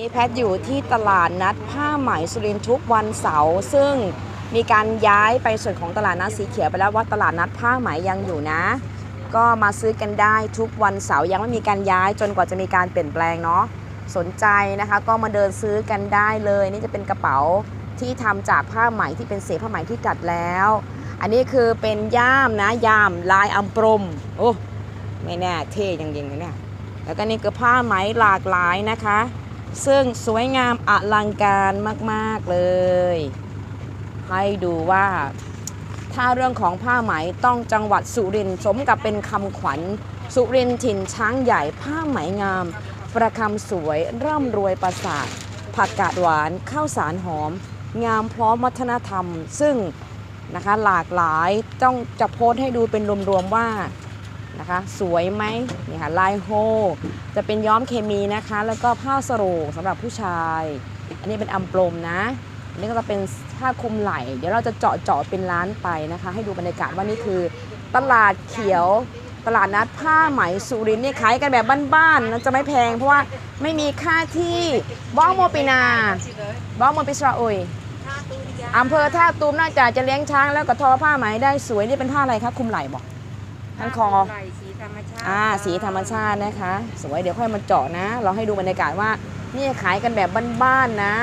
นี่แพทย์อยู่ที่ตลาดนัดผ้าไหมสุรินทร์ทุกวันเสาร์ซึ่งมีการย้ายไปส่วนของตลาดนัดสีเขียวไปแล้วว่าตลาดนัดผ้าไหมยังอยู่นะ ก็มาซื้อกันได้ทุกวันเสาร์ยังไม่มีการย้ายจนกว่าจะมีการเปลี่ยนแปลงเนาะสนใจนะคะก็มาเดินซื้อกันได้เลย นี่จะเป็นกระเป๋าที่ทำจากผ้าไหมที่เป็นเศษผ้าไหมที่กัดแล้ว อันนี้คือเป็นย่ามนะย่ามลายอัมปรมโอ้ไม่แน่เท่จริงเลยเนี่ยแล้วก็นี่คือผ้าไหมหลากหลายนะคะ ซึ่งสวยงามอลังการมาก ๆ เลย ให้ดูว่า ถ้าเรื่องของผ้าไหมต้องจังหวัดสุรินทร์สมกับเป็นคำขวัญ สุรินทร์ถิ่นช้างใหญ่ผ้าไหมงาม ประคำสวยร่ำรวยประสาท ผักกาดหวานข้าวสารหอม งามพร้อมวัฒนธรรม ซึ่งนะคะหลากหลายต้องจะโพสให้ดูเป็นรวมๆว่า นะคะ สวยไหมนี่ค่ะลายโฮ จะเป็นย้อมเคมีนะคะ แล้วก็ผ้าสโรงสำหรับผู้ชาย อันนี้เป็นอัมปลมนะ อันนี้ก็จะเป็นผ้าคลุมไหล่เดี๋ยวเราจะเจาะเจาะเป็นร้านไปนะคะ ให้ดูบรรยากาศว่านี่คือ ตลาดเขียวตลาดนัดผ้าไหมสุรินทร์นี่ขายกันแบบบ้านๆนะจะไม่แพง เพราะว่าไม่มีค่าที่บ้องโมปินาบ้องโมปิสราอุยอำเภอท่าตูมน่าจะจะเลี้ยงช้างแล้วก็ทอผ้าไหมได้สวยนี่เป็นผ้าอะไรคะคลุมไหล่บอก ทั้งคอไหล่สีธรรมชาติอ่าสีธรรมชาตินะคะ สวยเดี๋ยวค่อยมาเจาะนะ เราให้ดูบรรยากาศว่านี่ขายกันแบบบ้านๆนะ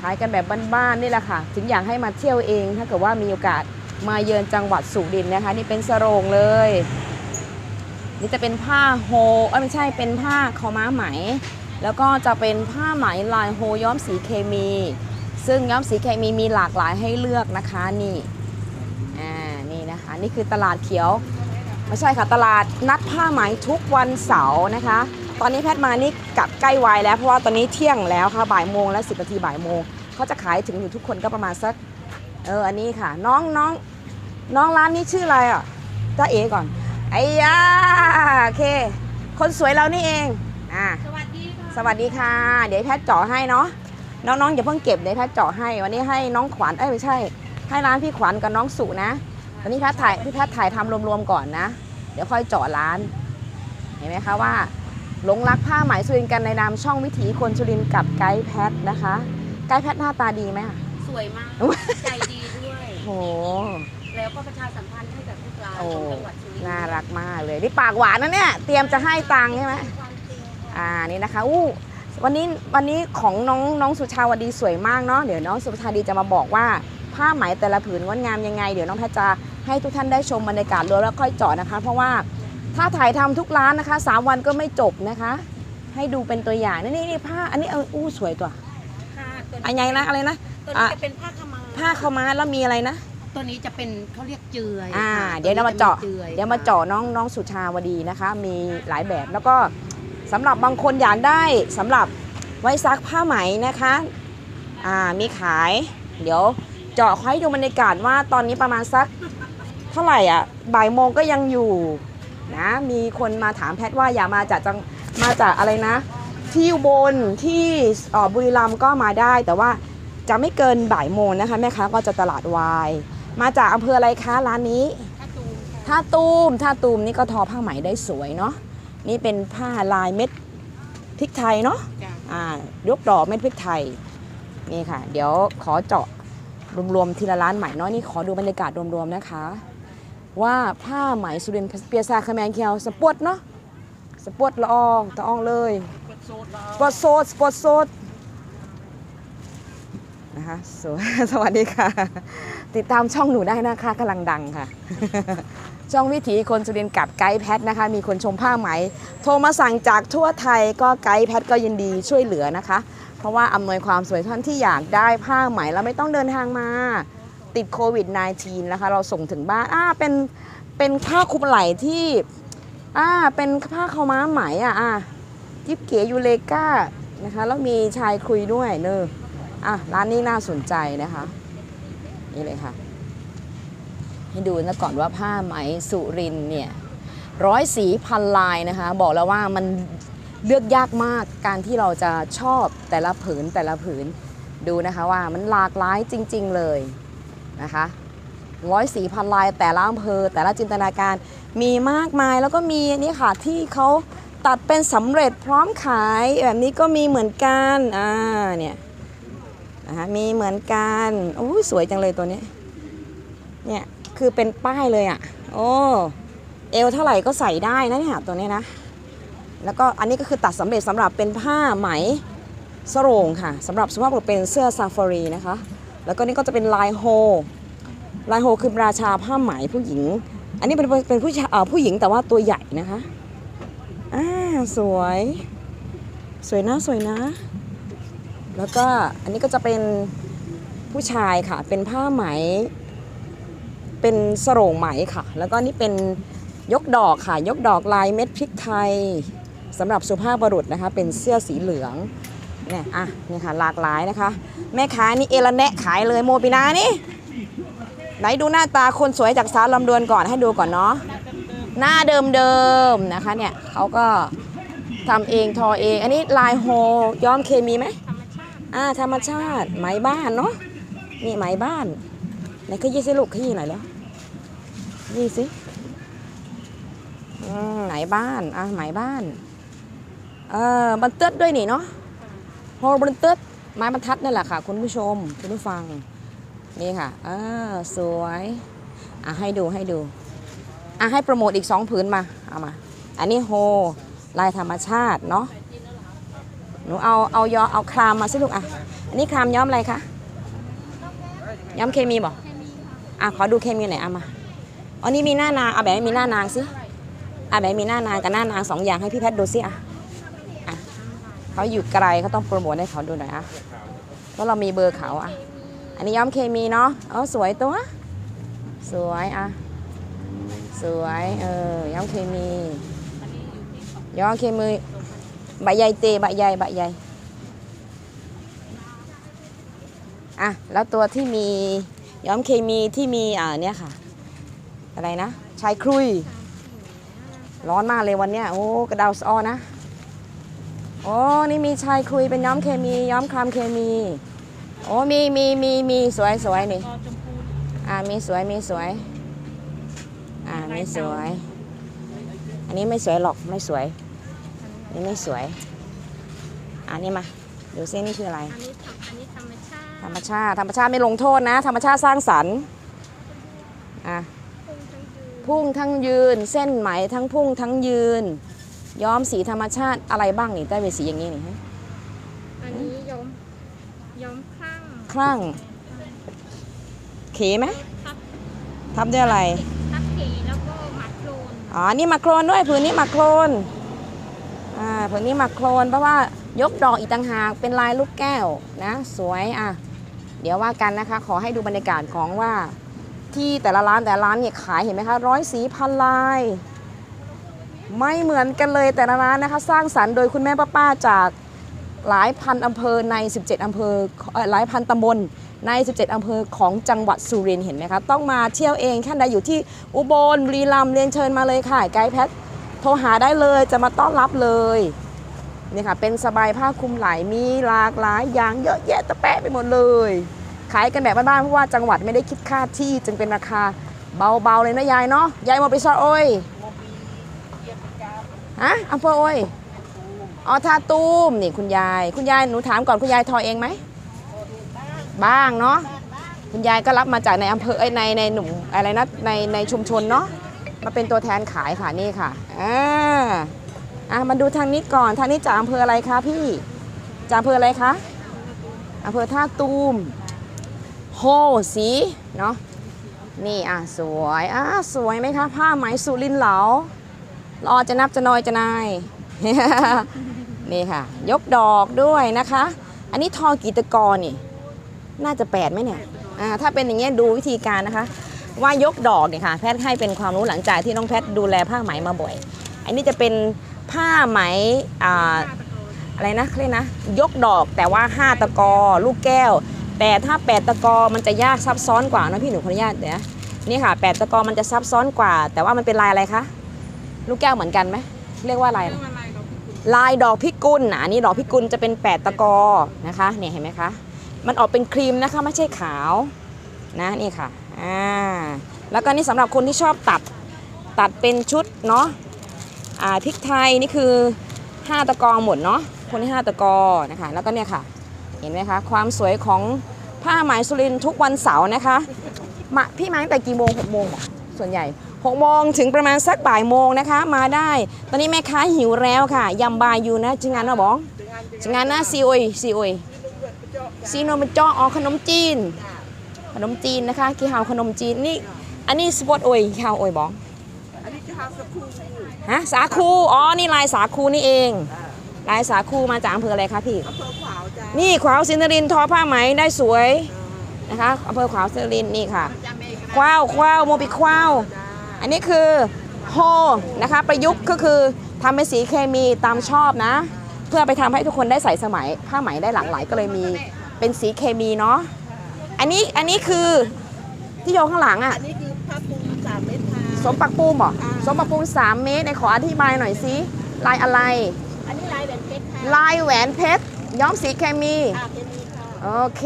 ขายกันแบบบ้านๆนี่แหละค่ะ ถึงอยากให้มาเที่ยวเอง ถ้าเกิดว่ามีโอกาสมาเยือนจังหวัดสุรินทร์นะคะ นี่เป็นสโรงเลย นี่จะเป็นผ้าโฮเอ้ยไม่ใช่เป็นผ้าคอม้าไหม แล้วก็จะเป็นผ้าไหมลายโฮย้อมสีเคมี ซึ่งย้อมสีเคมีมีหลากหลายให้เลือกนะคะนี่อ่านี่นะคะ นี่คือตลาดเขียว ไม่ใช่ค่ะ ตลาดนัดผ้าไหมทุกวันเสาร์นะคะ ตอนนี้แพทย์มานี่กลับใกล้วายแล้วเพราะว่าตอนนี้เที่ยงแล้วค่ะบ่ายโมงและสิบนาทีบ่ายโมงเขาจะขายถึงอยู่ทุกคนก็ประมาณสักเอออันนี้ค่ะ น้องน้องน้องร้านนี้ชื่ออะไรอะจ้าเอก่อนไอ้ยาโอเค คนสวยเรานี่เองอ่าสวัสดีค่ะสวัสดีค่ะ เดี๋ยวแพทย์เจาะให้เนาะน้องๆอย่าเพิ่งเก็บเดี๋ยวแพทย์เจาะให้ วันนี้ให้น้องขวัญเอ้ยไม่ใช่ ให้ร้านพี่ขวัญกับน้องสุนะ วันนี้แพทย์ถ่ายพี่แพทย์ถ่ายทำรวมๆก่อนนะ เดี๋ยวค่อยเจาะร้าน เห็นไหมคะว่าหลงรักผ้าไหมสุรินทร์กันในนามช่องวิถีคนสุรินทร์กับไกด์แพทย์นะคะ ไกด์แพทย์หน้าตาดีไหมคะสวยมาก ใจดีด้วยโอ้โหแล้วก็ประชาสัมพันธ์ให้กับทุกร้านโอ้ของจังหวัดสุรินทร์น่ารักมากเลยนี่ปากหวานนะเนี่ยเตรียมจะให้ตังค์ใช่ไหมความจริงค่ะอ่านี่นะคะอู้วันนี้วันนี้ของน้องน้องสุชาวดีสวยมากเนาะเดี๋ยวน้องสุชาวดีจะมาบอกว่า ผ้าไหมแต่ละผืนงดงามยังไง เดี๋ยวน้องแพทย์จะให้ทุกท่านได้ชมบรรยากาศรวมแล้วค่อยเจาะนะคะ เพราะว่าถ้าถ่ายทำทุกร้านนะคะสามวันก็ไม่จบนะคะ ให้ดูเป็นตัวอย่างนี่นี่นี่ผ้าอันนี้เอออู้สวยตัวผ้าตัวอันไงนะอะไรนะตัวนี้จะเป็นผ้าขาวม้าผ้าเข้าวม้าแล้วมีอะไรนะตัวนี้จะเป็นเขาเรียกเจือยอ่าค่ะเดี๋ยวเรามาเจาะตัวนี้จจือยเดี๋ยวมาเจาะน้องน้องสุชาวดีนะคะ มีหลายแบบแล้วก็สำหรับบางคนอยากได้สำหรับไว้ซักผ้าไหมนะคะ อ่ามีขาย เดี๋ยว เจาะให้ดูบรรยากาศว่าตอนนี้ประมาณสักเท่าไหร่อะบ่ายโมงก็ยังอยู่นะมีคนมาถามแพทย์ว่าอย่ามาจากจังมาจากอะไรนะ ที่อุบลที่เอ่อบุรีรัมย์ก็มาได้ แต่ว่าจะไม่เกินบ่ายโมงนะคะแม่ค้าก็จะตลาดวายมาจากอำเภออะไรคะร้านนี้ผ้าตูมค่ะท่าตูมท่าตูมนี่ก็ทอผ้าไหมได้สวยเนาะนี่เป็นผ้าลายเม็ดพริกไทยเนาะจ้ะอ่ายกดอกเม็ดพริกไทยนี่ค่ะ เดี๋ยวขอเจาะ รวมๆทีละร้านใหม่เนาะนี่ขอดูบรรยากาศรวมๆนะคะ ว่าผ้าไหมสุรินทร์เปียซาคาแมงเคียวสปวดเนาะสปวดละอองตะอองเลยสปอร์ตโซดสปอร์ตโซดนะคะสวสวัสดีค่ะ ติดตามช่องหนูได้นะคะกำลังดังค่ะ ช่องวิถีคนสุรินทร์กับไกด์แพทนะคะ มีคนชมผ้าไหม โทรมาสั่งจากทั่วไทยก็ไกด์แพทก็ยินดีช่วยเหลือนะคะ ราะว่าอำนวยความสวยท่านที่อยากได้ผ้าไหมแล้วไม่ต้องเดินทางมา ติดโควิด -19 นะคะ เราส่งถึงบ้านอ่าเป็นเป็นผ้าคลุมไหล่ที่อ่าเป็นผ้าขาวม้าไหมอะอะยิบเก๋ยูเลกานะคะ แล้วมีชายคุยด้วยเนอะอะร้านนี้น่าสนใจนะคะ นี่เลยค่ะ ให้ดูนะก่อนว่าผ้าไหมสุรินเนี่ยร้อยสีพันลายนะคะ บอกแล้วว่ามัน เลือกยากมากการที่เราจะชอบแต่ละผืนแต่ละผืนดูนะคะว่ามันหลากหลายจริง ๆเลยนะคะร้อยสีพันลายแต่ละอำเภอ แต่ละจินตนาการมีมากมายแล้วก็มีนี่ค่ะที่เขาตัดเป็นสำเร็จพร้อมขายแบบนี้ก็มีเหมือนกันอ่าเนี่ยนะคะมีเหมือนกันโอ้สวยจังเลยตัวนี้เนี่ยคือเป็นป้ายเลยอะ่ะโอ้เอวเท่าไหร่ก็ใส่ได้นะเนี่ยตัวนี้นะ แล้วก็อันนี้ก็คือตัดสำเร็จสำหรับเป็นผ้าไหมสโรงค่ะสำหรับสุภาพบุรุษเป็นเสื้อซาฟารีนะคะ แล้วก็นี่ก็จะเป็นลายโฮลายโฮคือราชาผ้าไหมผู้หญิง อันนี้เป็นเป็นผู้ชายผู้หญิงแต่ว่าตัวใหญ่นะคะอ่าสวย สวยนะสวยนะ แล้วก็อันนี้ก็จะเป็นผู้ชายค่ะ เป็นผ้าไหม เป็นสโรงไหมค่ะ แล้วก็นี่เป็นยกดอกค่ะ ยกดอกลายเม็ดพริกไทย สำหรับสุภาพบุรุษนะคะเป็นเสื้อสีเหลืองเนี่ยอะนี่ค่ะหลากหลายนะคะ แม่ค้านี่เอละแนะขายเลยโมปินานี่ไหนดูหน้าตาคนสวยจากสาวลำดวนก่อนให้ดูก่อนเนาะหน้าเดิมๆนะคะเนี่ยเขาก็ทำเองทอเอง อันนี้ลายโฮย้อมเคมีไหมธรรมชาติอ่าธรรมชาติไหมบ้านเนาะนี่ไหมบ้านไหนขยี้สิลูกขยี้หน่อยแล้วยี่สิอืมไหมบ้านอะไหมบ้าน เออบันเติดด้วยนี่เนาะโฮบันเติดไม้บรรทัดนั่นแหละค่ะ คุณผู้ชมคุณผู้ฟัง นี่ค่ะเออสวยอะให้ดูให้ดูอะให้โปรโมทอีกสองผืนมาเอามา อันนี้โฮลายธรรมชาติเนาะหนูเอาเอายอเอาครามมาสิลูกอะอันนี้ครามย้อมอะไรคะย้อมเคมีบอกอะขอดูเคมีหน่อยเอามาอันนี้มีหน้านางเอาแบบมีหน้านางสิอะแบบมีหน้านางกับหน้านางสองอย่างให้พี่แพทย์ดูสิอะ เขาอยู่ไกลเขาต้องโปรโมทให้เขาดูหน่อยอะเพราะเรามีเบอร์เขาอะอันนี้ย้อมเคมีเนาะเออสวยตัว สวยอะสวยเออย้อมเคมีย้อมเคมีใบใหญ่เตใบใหญ่ใบใหญ่อะแล้วตัวที่มีย้อมเคมีที่มีอ่าเนี่ยค่ะ อะไรนะชายครุยร้อนมากเลยวันเนี้ยโอ้กระดาวสะออนะ โอ้นี่มีชายครุยเป็นย้อมเคมี ย้อมครามเคมี โอ้มีมีมีมีสวยสวยนี่คอชมพูอ่ามีสวยมีสวย อ่ามีสวย อันนี้ไม่สวยหรอกไม่สวยนี่ไม่สวย อันนี้มาดูซินี่คืออะไร อันนี้ทำอันนี้ธรรมชาติ ธรรมชาติธรรมชาติไม่ลงโทษนะ ธรรมชาติสร้างสรรค์อะพุ่งทั้งยืนพุ่งทั้งยืนเส้นไหมทั้งพุ่งทั้งยืน ย้อมสีธรรมชาติอะไรบ้างนี่ได้เป็นสีอย่างนี้นี่ฮะอันนี้ย้อมย้อมคลั่งคลั่งเขไหมทับทำด้วยอะไรทับเขแล้วก็หมัดโครนอ๋อนี่มาโครนด้วยผืนนี้มาโครนอ่าผืนนี้มาโครนเพราะว่ายกดอกอีกต่างหากเป็นลายลูกแก้วนะ สวยอะเดี๋ยวว่ากันนะคะ ขอให้ดูบรรยากาศของว่าที่แต่ละร้านแต่ละร้านเนี่ยขายเห็นไหมคะร้อยสีพันลาย ไม่เหมือนกันเลยแต่ละร้านนะคะ สร้างสรรค์โดยคุณแม่ป้าๆจากหลายพันอำเภอใน 17อำเภอหลายพันตำบลใน 17อำเภอของจังหวัดสุรินทร์เห็นไหมคะ ต้องมาเที่ยวเองท่านใดอยู่ที่อุบลบุรีรัมย์เรียนเชิญมาเลยค่ะ ไกด์แพทโทรหาได้เลยจะมาต้อนรับเลยนี่ค่ะ เป็นสบายผ้าคลุมไหล่มีหลากหลายอย่างเยอะแยะตะแปะไปหมดเลย ขายกันแบบบ้านๆเพราะว่าจังหวัดไม่ได้คิดค่าที่จึงเป็นราคาเบาๆเลยนะยายเนาะยายมาไปซอยโอ้ย ฮะอำเภอโอ้ยอ๋อท่าตูมนี่คุณยาย คุณยายหนูถามก่อนคุณยายทอเองไหมบ้างเนาะคุณยายก็รับมาจากในอำเภอในในหนุ่มอะไรนะในในชุมชนเนาะมาเป็นตัวแทนขายค่ะนี่ค่ะอ่าอะมาดูทางนี้ก่อนทางนี้จากอำเภออะไรคะพี่จากอำเภออะไรคะอำเภอท่าตูมโฮสีเนาะนี่อะสวยอะสวยไหมคะผ้าไหมสุรินเหลา รอจะนับจะนอยจะนายนี่ค่ะ ยกดอกด้วยนะคะ อันนี้ทอกีตะกรนี่ น่าจะแปดไหมเนี่ยถ้าเป็นอย่างเงี้ยดูวิธีการนะคะ ว่ายกดอกเนี่ยค่ะ แพทย์ให้เป็นความรู้หลังจากที่น้องแพทย์ดูแลผ้าไหมมาบ่อย อันนี้จะเป็นผ้าไหมอ่าอะไรนะเรียกนะ ยกดอกแต่ว่า 5 ตะกอลูกแก้ว แต่ถ้า 8 ตะกอมันจะยากซับซ้อนกว่านะพี่หนูขออนุญาตเดี๋ยวนะนี่ค่ะ 8 ตะกอมันจะซับซ้อนกว่า แต่ว่ามันเป็นลายอะไรคะ ลูกแก้วเหมือนกันไหมเรียกว่าลายอะไรลายดอกพิกุลนะอันนี้ดอกพิกุลจะเป็น 8 ตะกอนะคะเนี่ยเห็นไหมคะ มันออกเป็นครีมนะคะไม่ใช่ขาวนะนี่ค่ะอ่าแล้วก็นี่สำหรับคนที่ชอบตัดตัดเป็นชุดเนาะอ่าพริกไทยนี่คือ 5 ตะกอหมดเนาะคนที่ 5 ตะกอนะคะแล้วก็เนี่ยค่ะเห็นไหมคะความสวยของผ้าไหมสุรินทร์ทุกวันเสาร์นะคะมาพี่มาตั้งแต่กี่โมง6โมงเหรอส่วนใหญ่ 6โมงถึงประมาณสักบ่ายโมงนะคะ มาได้ ตอนนี้แม่ค้าหิวแล้วค่ะยำบายอยู่นะจิงงานนะบองจิงงานนะซีโอยซีโอยซีโนมันเจาะอ๋อขนมจีน ขนมจีนนะคะกี่ฮาวขนมจีนนี่อันนี้สปอตโอยฮาวโอยบองอันนี้จะทำสักครู่ฮะสาคูอ๋อนี่ลายสาคูนี่เองลายสาคูมาจากอำเภออะไรคะพี่อำเภอขวาวจ้านี่ขวาวสินนรินทร์ทอผ้าไหมได้สวยนะคะอำเภอขวาวสินนรินทร์นี่ค่ะจำเองควาวควาวโมบิควาวจ้า อันนี้คือโฮนะคะประยุกต์ก็คือทำเป็นสีเคมีตามชอบนะ เพื่อไปทำให้ทุกคนได้ใส่สมัยผ้าไหมได้หลากหลายก็เลยมีเป็นสีเคมีเนาะอันนี้อันนี้คือที่โยงข้างหลังอะอันนี้คือผ้าปูสามเมตรค่ะสมปักปูมเหรออ่าสมปักปูม3เมตรในขออธิบายหน่อยสิลายอะไร อันนี้ลายแหวนเพชรค่ะลายแหวนเพชรย้อมสีเคมีค่ะเคมีค่ะโอเค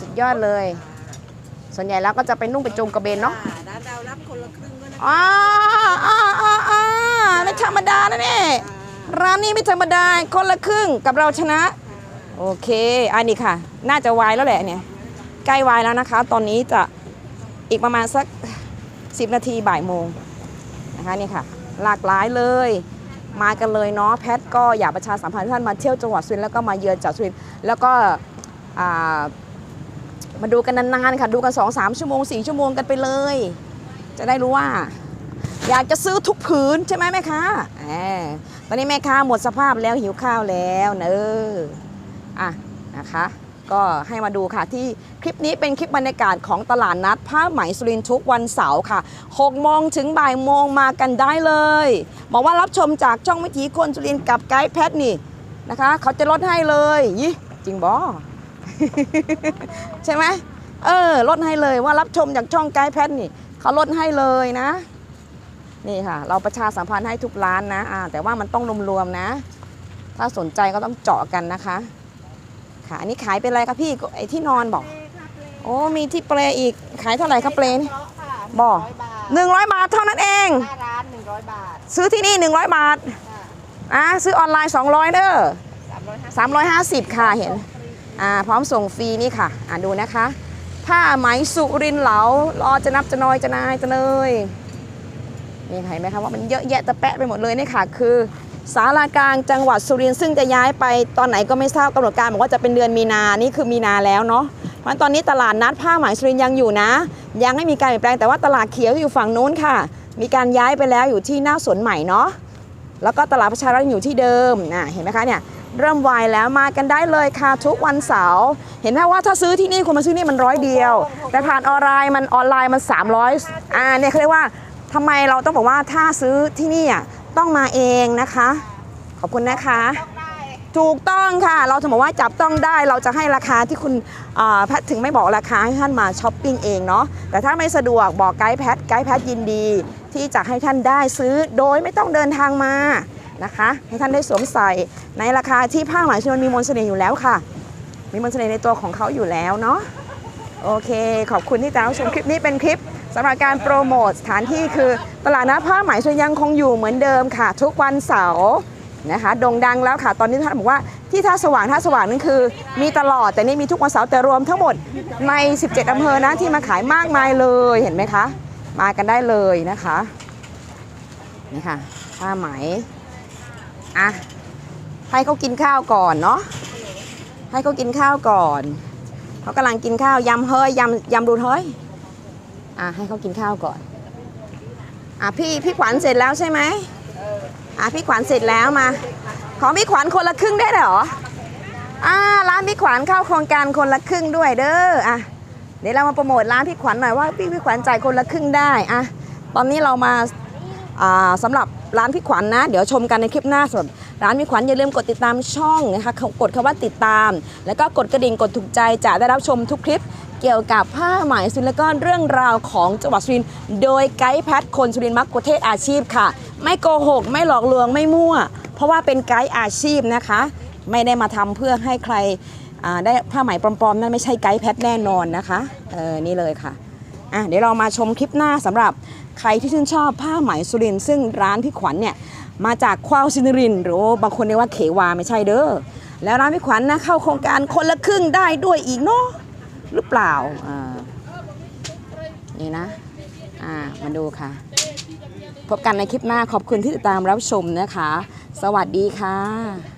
สุดยอดเลย ส่วนใหญ่แล้วก็จะไปนุ่งเป็นจงกระเบนเนาะ อ๋ออ๋ออ๋อไม่ธรรมดานะเนี่ยร้านนี้ไม่ธรรมดาคนละครึ่งกับเราชนะ โอเคอันนี้ค่ะ น่าจะวายแล้วแหละเนี่ยใกล้วายแล้วนะคะ ตอนนี้จะอีกประมาณสัก 10 นาทีบ่ายโมงนะคะนี่ค่ะ หลากหลายเลย มากันเลยเนาะแพทก็อยากประชาสัมพันธ์ท่านมาเที่ยวจังหวัดสุรินทร์แล้วก็มาเยือนจังหวัดสุรินทร์แล้วก็มาดูกันนานๆค่ะดูกัน 2-3 ชั่วโมง 4 ชั่วโมงกันไปเลย จะได้รู้ว่า อยากจะซื้อทุกผืนใช่ไหมแม่ค้าตอนนี้แม่ค้าหมดสภาพแล้วหิวข้าวแล้วเนอะอะนะคะ ก็ให้มาดูค่ะที่คลิปนี้เป็นคลิปบรรยากาศของตลาดนัดผ้าไหมสุรินทร์ทุกวันเสาร์ค่ะ6โมงถึงบ่ายโมงมากันได้เลยบอกว่ารับชมจากช่องวิถีคนสุรินทร์กับไกด์แพทนี่นะคะ เขาจะลดให้เลยยี่จริงบอใช่ไหมเออลดให้เลยว่ารับชมจากช่องไกด์แพทนี่ เขาลดให้เลยนะ นี่ค่ะ เราประชาสัมพันธ์ให้ทุกร้านนะอ่าแต่ว่ามันต้องรวมๆนะ ถ้าสนใจก็ต้องเจาะกันนะคะ ค่ะอันนี้ขายเป็นอะไรคะพี่ไอที่นอนบอก โอ้มีที่เปลอีกขายเท่าไหร่คะเปลนี่เพราะค่ะบอกร้อยบาทหนึ่งร้อยบาทเท่านั้นเองหน้าร้านหนึ่งร้อยบาท ซื้อที่นี่100บาทค่ะอะซื้อออนไลน์200เด้อสามร้อยห้าสิบ350ค่ะเห็นอ่าพร้อมส่งฟรีนี่ค่ะ อ่าดูนะคะ ผ้าไหมสุรินเหลารอจะนับจะนอยจะนายจะเนยนี่เห็นไหมคะว่ามันเยอะแยะตะแปะไปหมดเลยนี่ค่ะคือสารากลางจังหวัดสุรินทร์ซึ่งจะย้ายไปตอนไหนก็ไม่ทราบกำหนดการบอกว่าจะเป็นเดือนมีนา นี่คือมีนาแล้วเนาะ เพราะฉะนั้นตอนนี้ตลาดนัดผ้าไหมสุรินทร์ยังอยู่นะ ยังไม่มีการเปลี่ยนแปลงแต่ว่าตลาดเขียวอยู่ฝั่งนู้นค่ะ มีการย้ายไปแล้วอยู่ที่หน้าสวนใหม่เนาะ แล้วก็ตลาดประชารัฐอยู่ที่เดิมนะเห็นไหมคะเนี่ย เริ่มวายแล้วมากันได้เลยค่ะทุกวันเสาร์เห็นไหมว่าถ้าซื้อที่นี่คุณมาซื้อนี่มันร้อยเดียว แต่ผ่านออนไลน์มันออนไลน์มัน 300อ่าเนี่ยเขาเรียกว่าทำไมเราต้องบอกว่าถ้าซื้อที่นี่อะต้องมาเองนะคะ ขอบคุณนะคะ ถูกต้องค่ะ เราจะบอกว่าจับต้องได้เราจะให้ราคาที่คุณแพทถึงไม่บอกราคาให้ท่านมาช้อปปิ้งเองเนาะแต่ถ้าไม่สะดวกบอกไกด์แพทไกด์แพทยินดี ที่จะให้ท่านได้ซื้อโดยไม่ต้องเดินทางมา นะคะ ให้ท่านได้สวมใส่ในราคาที่ผ้าไหมชนวนมีมนเสน่ห์อยู่แล้วค่ะ มีมนเสน่ห์ในตัวของเขาอยู่แล้วเนาะโอเค ขอบคุณที่ตามชมคลิปนี้เป็นคลิปสำหรับการโปรโมทสถานที่คือตลาดนัดผ้าไหมชนยังคงอยู่เหมือนเดิมค่ะ ทุกวันเสาร์นะคะโด่งดังแล้วค่ะ ตอนนี้ท่านบอกว่าที่ท่าสว่างท่าสว่างนั่นคือ มีตลอดแต่นี่มีทุกวันเสาร์แต่รวมทั้งหมดใน 17 อำเภอนะที่มาขายมากมายเลยเห็นไหมคะ มากันได้เลยนะคะนี่ค่ะผ้าไหม อะให้เขากินข้าวก่อนเนาะให้เขากินข้าวก่อนเขากำลังกินข้าวยำเฮ้ยยำยำดูเฮ้ยอะให้เขากินข้าวก่อนอะพี่พี่ขวัญเสร็จแล้วใช่ไหมอะพี่ขวัญเสร็จแล้วมา ของพี่ขวัญคนละครึ่งได้เหรออ่าร้านพี่ขวัญเข้าโครงการคนละครึ่งด้วยเด้ออะเดี๋ยวเรามาโปรโมทร้านพี่ขวัญหน่อยว่าพี่พี่ขวัญจ่ายคนละครึ่งได้อะตอนนี้เรามา สำหรับร้านพี่ขวัญนะ เดี๋ยวชมกันในคลิปหน้าสดร้านพี่ขวัญอย่าลืมกดติดตามช่องนะคะกดคำว่าติดตาม แล้วก็กดกระดิ่งกดถูกใจจะได้รับชมทุกคลิป เกี่ยวกับผ้าไหมสุรินทร์และก็เรื่องราวของจังหวัดสุรินทร์โดยไกด์แพทคนสุรินทร์มักกุเทศอาชีพค่ะ ไม่โกหก ไม่หลอกลวงไม่มั่ว เพราะว่าเป็นไกด์อาชีพนะคะ ไม่ได้มาทำเพื่อให้ใครได้ผ้าไหมปลอมๆนั่นไม่ใช่ไกด์แพทแน่นอนนะคะเออนี่เลยค่ะ อะเดี๋ยวเรามาชมคลิปหน้าสำหรับใครที่ชื่นชอบผ้าไหมสุรินซึ่งร้านพี่ขวัญเนี่ยมาจากควาวซินริน หรือบางคนเรียกว่าเขวาไม่ใช่เด้อแล้วร้านพี่ขวัญนะเข้าโครงการคนละครึ่งได้ด้วยอีกเนาะหรือเปล่าอ่านี่นะอ่ามาดูค่ะ พบกันในคลิปหน้าขอบคุณที่ติดตามรับชมนะคะ สวัสดีค่ะ